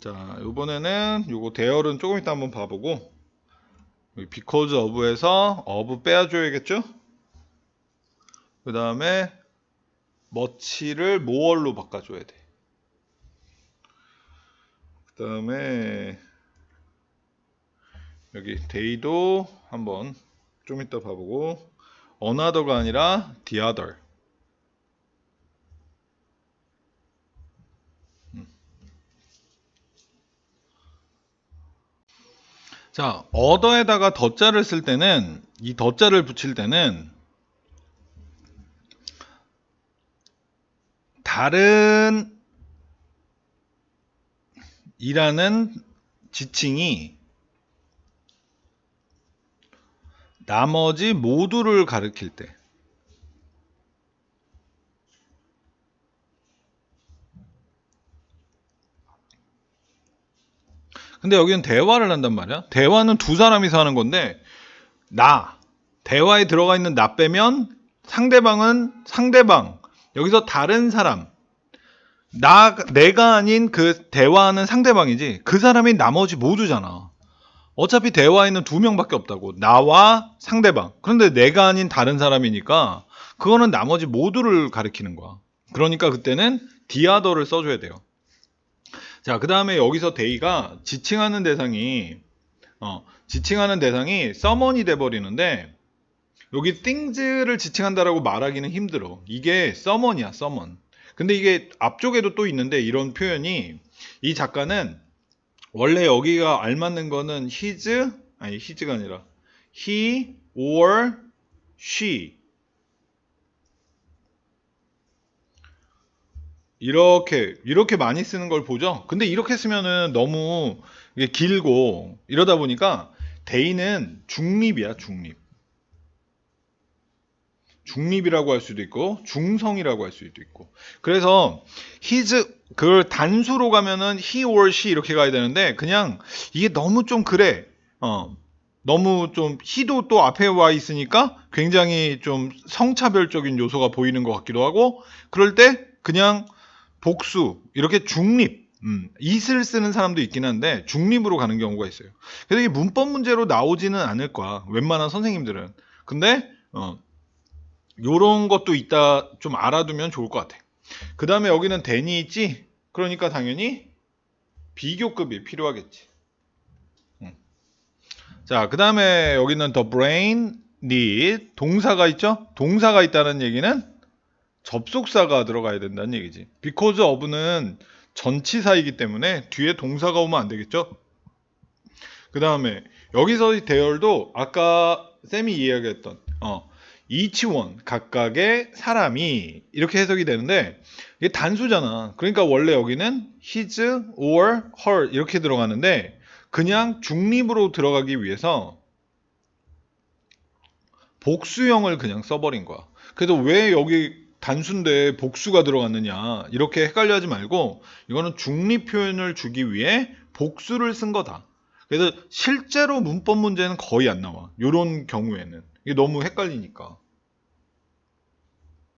자, 이번에는 요거 대열은 조금 이따 한번 봐보고 because of에서 of 빼줘야겠죠? 그 다음에 much를 more로 바꿔줘야 돼. 그 다음에 여기 day도 한번 좀 이따 봐보고 another가 아니라 the other. 자, other에다가 더자를 쓸 때는 이 더자를 붙일 때는 다른 이라는 지칭이 나머지 모두를 가리킬 때 근데 여기는 대화를 한단 말이야. 대화는 두 사람이서 하는 건데 나 대화에 들어가 있는 나 빼면 상대방은 상대방 여기서 다른 사람 나 내가 아닌 그 대화하는 상대방이지 그 사람이 나머지 모두잖아. 어차피 대화에는 두 명밖에 없다고 나와 상대방 그런데 내가 아닌 다른 사람이니까 그거는 나머지 모두를 가리키는 거야. 그러니까 그때는 디아더를 써줘야 돼요. 자, 그 다음에 여기서 데이가 지칭하는 대상이, 어, 지칭하는 대상이 서먼이 돼버리는데, 여기 things를 지칭한다라고 말하기는 힘들어. 이게 서먼이야, 서먼. 근데 이게 앞쪽에도 또 있는데, 이런 표현이, 이 작가는, 원래 여기가 알맞는 거는 his, 아니, his가 아니라, he or she. 이렇게 이렇게 많이 쓰는 걸 보죠. 근데 이렇게 쓰면은 너무 이게 길고 이러다 보니까 대인은 중립이야, 중립. 중립이라고 할 수도 있고 중성이라고 할 수도 있고. 그래서 his 그걸 단수로 가면은 he or she 이렇게 가야 되는데 그냥 이게 너무 좀 그래. 어. 너무 좀 he도 또 앞에 와 있으니까 굉장히 좀 성차별적인 요소가 보이는 것 같기도 하고 그럴 때 그냥 복수 이렇게 중립 음, it을 쓰는 사람도 있긴 한데 중립으로 가는 경우가 있어요. 그래서 이게 문법 문제로 나오지는 않을 거야. 웬만한 선생님들은. 근데 어, 요런 것도 있다 좀 알아두면 좋을 것 같아. 그 다음에 여기는 then이 있지. 그러니까 당연히 비교급이 필요하겠지. 음. 자, 그 다음에 여기는 the brain need 동사가 있죠. 동사가 있다는 얘기는 접속사가 들어가야 된다는 얘기지. because of는 전치사이기 때문에 뒤에 동사가 오면 안 되겠죠? 그 다음에 여기서 대열도 아까 쌤이 이야기했던 어, one 각각의 사람이 이렇게 해석이 되는데 이게 단수잖아. 그러니까 원래 여기는 his or her 이렇게 들어가는데 그냥 중립으로 들어가기 위해서 복수형을 그냥 써버린 거야. 그래서 왜 여기 단수인데 복수가 들어갔느냐 이렇게 헷갈려하지 말고 이거는 중립 표현을 주기 위해 복수를 쓴 거다. 그래서 실제로 문법 문제는 거의 안 나와. 이런 경우에는 이게 너무 헷갈리니까.